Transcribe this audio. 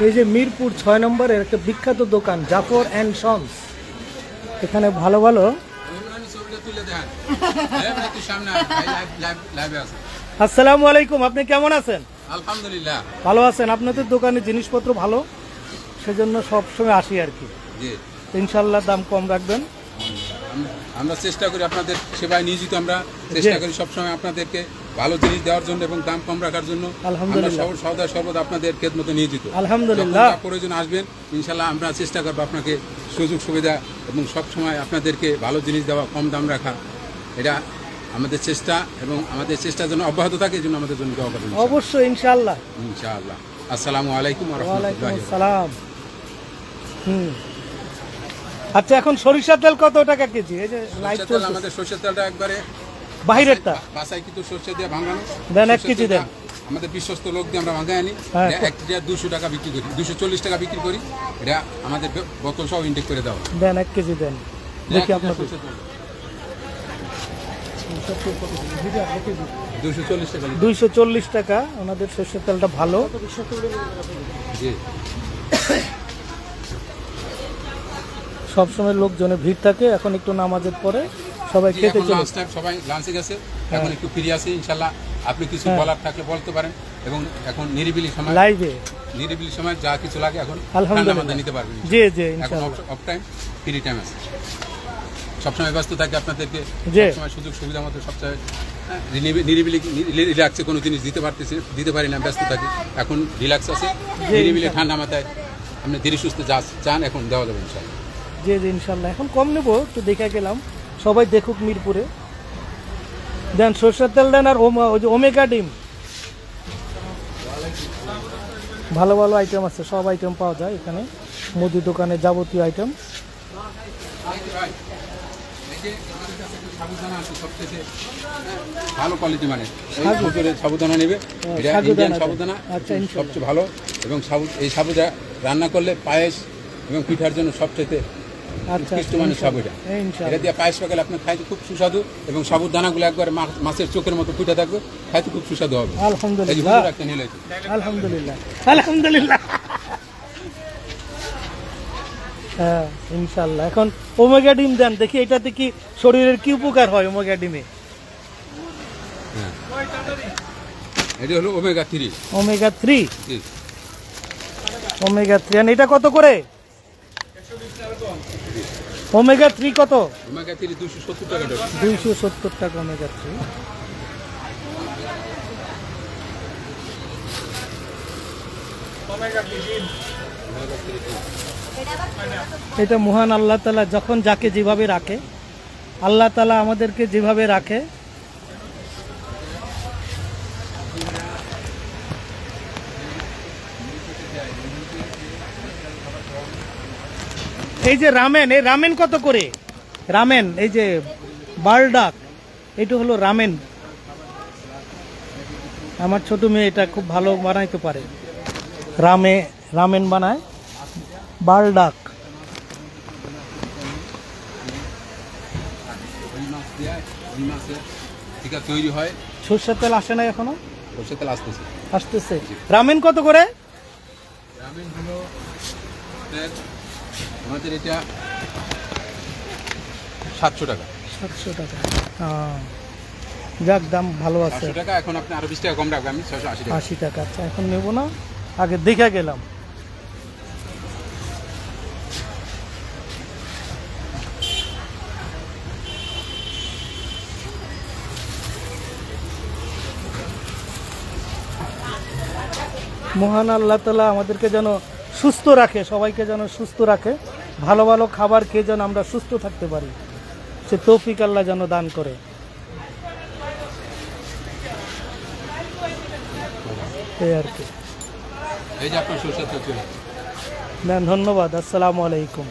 এই যে মিরপুর ছয় নম্বরের একটা বিখ্যাত দোকান জাফর অ্যান্ড সন্স এখানে ভালো ভালো। আসসালামু আলাইকুম আপনি কেমন আছেন? আলহামদুলিল্লাহ। ভালো আছেন? আপনাদের দোকানে জিনিসপত্র ভালো? সেজন্য সবসময় আসি আর কি। ইনশাল্লাহ দাম কম রাখবেন। আমরা- চেষ্টা করি আপনাদের সেবায় নিয়োজিত আমরা চেষ্টা করি সবসময় আপনাদেরকে ভালো জিনিস দেওয়ার জন্য এবং দাম কম রাখার জন্য আলহামদুলিল্লাহ। সব- সদা সর্বদা আপনাদের খেদমতো নিয়োজিত। আলহামদুলিল্লাহ। প্রয়োজন আসবেন ইনশাল্লাহ আমরা চেষ্টা করব আপনাকে সুযোগ সুবিধা এবং সব সময় আপনাদেরকে ভালো জিনিস দেওয়া কম দাম রাখা। এটা আমাদের চেষ্টা এবং আমাদের চেষ্টা যেন অব্যাহত থাকে এই জন্য আমাদের জন্য দোয়া করবেন অবশ্যই ইনশাল্লাহ। ইনশাআল্লাহ আসসালামু আলাইকুম ওয়া ওয়ালাইকুম রাহমাতুল্লাহি আসসালাম। হুম। আচ্ছা এখন সরিষার তেল কত টাকা কেজি? এই যে লাইট তেল আমাদের সরষের তেলটা একবারে বাইরেরটা বাসায় কিন্তু সরষে দিয়ে ভাঙানো। দেন এক কেজি দেন। আমাদের বিশ্বস্ত লোক দিয়ে আমরা ভাঙায় আনি। হ্যাঁ। এক লিটার দুশো টাকা বিক্রি করি। দুশো চল্লিশ টাকা বিক্রি করি। এটা আমাদের বোতল সহ ইনটেক করে দেওয়া দেন এক কেজি দেন। দেখি আপনাকে দুশো চল্লিশ টাকা। লিটার। দুইশো চল্লিশ টাকা। ওনাদের সর্ষের তেলটা ভালো। জি। সবসময় লোকজনে ভিড় থাকে এখন একটু নামাজের পরে সবাই খেতে চলে সবাই লাঞ্চে গেছে এখন একটু ফিরে আসি ইনশাল্লাহ আপনি কিছু বলার থাকলে বলতে পারেন এবং এখন নিরিবিলি সময় লাইভে নিরিবিলি সময় যা কিছু লাগে এখন আলহামদুলিল্লাহ। নিতে পারবেন জি জি এখন অফ টাইম ফ্রি টাইম আছে। সবসময় ব্যস্ত থাকে আপনাদেরকে। সবসময় সুযোগ সুবিধা মতো সবসময় হ্যাঁ, নিরিবিলি রিল্যাক্সে কোনো জিনিস দিতে পারতেছি দিতে পারি না ব্যস্ত থাকি। এখন রিল্যাক্স আছে নিরিবিলি ঠান্ডা মাথায় আপনি ধীরে সুস্থ যা চান এখন দেওয়া যাবে ইনশাল্লাহ জি জি ইনশাল্লাহ। এখন কম নেব একটু দেখে গেলাম। সবাই দেখুক মিরপুরে। দেন সরষের তেল দেন আর ওই যে ওমেগা ডিম। ভালো ভালো আইটেম আছে সব আইটেম পাওয়া যায় এখানে। মুদি দোকানে যাবতীয় আইটেম যে ভালো কোয়ালিটি মানে। সাবুদানা নেবে। ইন্ডিয়ান সাবুদানা আচ্ছা, সবচেয়ে ভালো। এবং সাবু এই সাবুদা রান্না করলে পায়েস এবং পিঠার জন্য সবচেয়ে উৎকৃষ্ট মানের সাবুটা এটা দিয়ে পায়েস পাকালে আপনার খাইতে খুব সুস্বাদু এবং সাবুর দানাগুলো একবার মাছের চোখের মতো ফুটে থাকবে খাইতে খুব সুস্বাদু হবে। আলহামদুলিল্লাহ। হুজুর একটা নিলে আলহামদুলিল্লাহ। আলহামদুলিল্লাহ। হ্যাঁ ইনশাল্লাহ। এখন ওমেগা ডিম দেন দেখি এটাতে কি শরীরের কি উপকার হয় ওমেগা ডিমে? হ্যাঁ। এটি হলো omega three. Omega three? Omega three. এটা কত করে? ওমেগা থ্রি কত? ওমেগা থ্রি দুশো সত্তর টাকা দুইশো সত্তর টাকা ওমেগা থ্রি এটা মহান আল্লাহ তালা যখন যাকে যেভাবে রাখে আল্লাহ তালা আমাদেরকে যেভাবে রাখে এই যে রামেন, এই রামেন কত করে? রামেন, এই যে বারডাক এটা হলো রামেন। আমার ছোট মেয়ে এটা খুব ভালো বানাইতে পারে। রামে, রামেন বানায় বারডাক সর্ষের তেল আসে না এখনও? সরষের তেল আসতেছে। আসতেছে রামেন কত করে? রামেন হলো আমাদের এটা সাতশো টাকা। সাতশো টাকা। হ্যাঁ। যাক দাম ভালো আছে। টাকা এখন আপনি আরও বিশ টাকা কম রাখবেন আমি ছয়শো আশি টাকা। আশি টাকা। আচ্ছা এখন নেব না? আগে দেখে গেলাম। মহান আল্লাহ তালা আমাদেরকে যেন সুস্থ রাখে সবাইকে যেন সুস্থ রাখে। ভালো ভালো খাবার খেয়ে যেন আমরা সুস্থ থাকতে পারি। সে তৌফিক আল্লাহ যেন দান করে। এই আর কি। ম্যাম ধন্যবাদ। আসসালামু আলাইকুম।